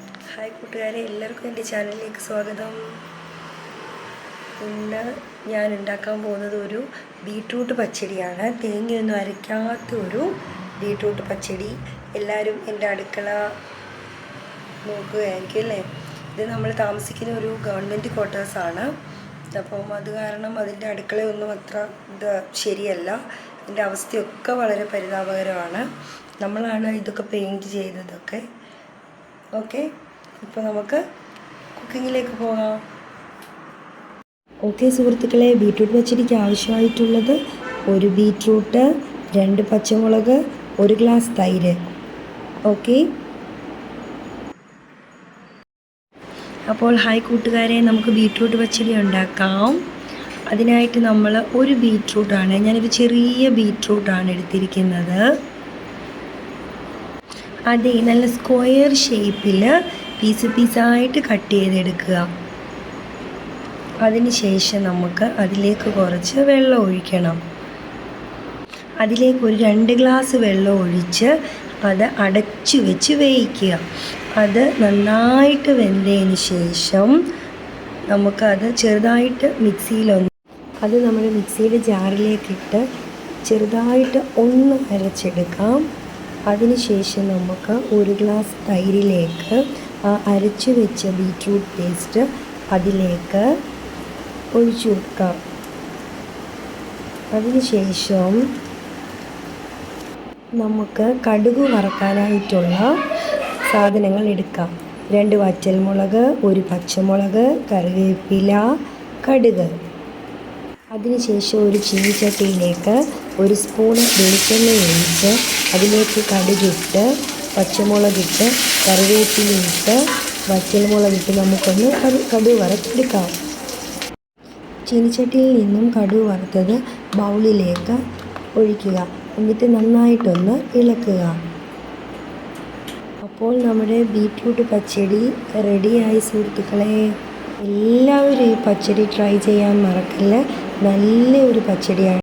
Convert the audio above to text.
Hi കൂട്ടുകാരെ എല്ലാവർക്കും എന്റെ ചാനലിലേക്ക് സ്വാഗതം. ഇന്ന് ഞാൻ ഉണ്ടാക്കാൻ പോകുന്നത് ഒരു ബീട്രൂട്ട് പച്ചടിയാണ്. തേങ്ങയൊന്നും അരയ്ക്കാത്ത ഒരു ബീട്രൂട്ട് പച്ചടി. എല്ലാവരും എന്റെ അടുക്കള നോക്കുകയായിരിക്കും അല്ലേ? ഇത് നമ്മൾ താമസിക്കുന്ന ഒരു ഗവൺമെന്റ് ക്വാർട്ടേഴ്സാണ് അപ്പം അത് കാരണം അതിന്റെ അടുക്കളയൊന്നും അത്ര ഇത് ശരിയല്ല. അതിന്റെ അവസ്ഥയൊക്കെ വളരെ പരിതാപകരമാണ്. നമ്മളാണ് ഇതൊക്കെ പെയിന്റ് ചെയ്തതൊക്കെ. ഓക്കെ ഇപ്പോൾ നമുക്ക് കുക്കിങ്ങിലേക്ക് പോകാം. ഓക്കെ സുഹൃത്തുക്കളെ ബീട്രൂട്ട് പച്ചടിക്ക് ആവശ്യമായിട്ടുള്ളത് ഒരു ബീട്രൂട്ട് രണ്ട് പച്ചമുളക് ഒരു ഗ്ലാസ് തൈര്. ഓക്കെ. അപ്പോൾ ഹായ് കൂട്ടുകാരെ നമുക്ക് ബീട്രൂട്ട് പച്ചടി ഉണ്ടാക്കാം. അതിനായിട്ട് നമ്മൾ ഒരു ബീട്രൂട്ടാണ് ഞാനൊരു ചെറിയ ബീട്രൂട്ടാണ് എടുത്തിരിക്കുന്നത്. അതെ നല്ല സ്ക്വയർ ഷേപ്പിൽ പീസ് പീസായിട്ട് കട്ട് ചെയ്തെടുക്കുക. അതിനുശേഷം നമുക്ക് അതിലേക്ക് കുറച്ച് വെള്ളം ഒഴിക്കണം. അതിലേക്ക് ഒരു രണ്ട് ഗ്ലാസ് വെള്ളം ഒഴിച്ച് അത് അടച്ചു വെച്ച് വേവിക്കുക. അത് നന്നായിട്ട് വെന്തതിന് ശേഷം നമുക്കത് ചെറുതായിട്ട് മിക്സിയിലൊന്ന് അത് നമ്മൾ മിക്സിയുടെ ജാറിലേക്കിട്ട് ചെറുതായിട്ട് ഒന്ന് അരച്ചെടുക്കാം. അതിനുശേഷം നമുക്ക് ഒരു ഗ്ലാസ് തൈരിലേക്ക് അരച്ചു വെച്ച ബീറ്റ്റൂട്ട് പേസ്റ്റ് അതിലേക്ക് ഒഴിച്ചു കൊടുക്കാം. അതിനുശേഷം നമുക്ക് കടുക് വറക്കാനായിട്ടുള്ള സാധനങ്ങൾ എടുക്കാം. രണ്ട് വറ്റൽമുളക് ഒരു പച്ചമുളക് കറിവേപ്പില കടുക്. അതിനുശേഷം ഒരു ചീനിച്ചട്ടിയിലേക്ക് ഒരു സ്പൂൺ വെളിച്ചെണ്ണ ഒഴിച്ച് അതിലേക്ക് കടുകിട്ട് പച്ചമുളകിട്ട് കറിവേപ്പിലയിട്ട് വറ്റൽമുളകിട്ട് നമുക്കൊന്ന് കടു കടുക് വറുത്തെടുക്കാം. ചീനിച്ചട്ടിയിൽ നിന്നും കടുക് വറുത്തത് ബൗളിലേക്ക് ഒഴിക്കുക. എന്നിട്ട് നന്നായിട്ടൊന്ന് ഇളക്കുക. അപ്പോൾ നമ്മുടെ ബീറ്റ്റൂട്ട് പച്ചടി റെഡിയായി സുഹൃത്തുക്കളെ. എല്ലാവരും ഈ പച്ചടി ട്രൈ ചെയ്യാൻ മറക്കല്ല? നല്ലൊരു പച്ചടിയാണ്.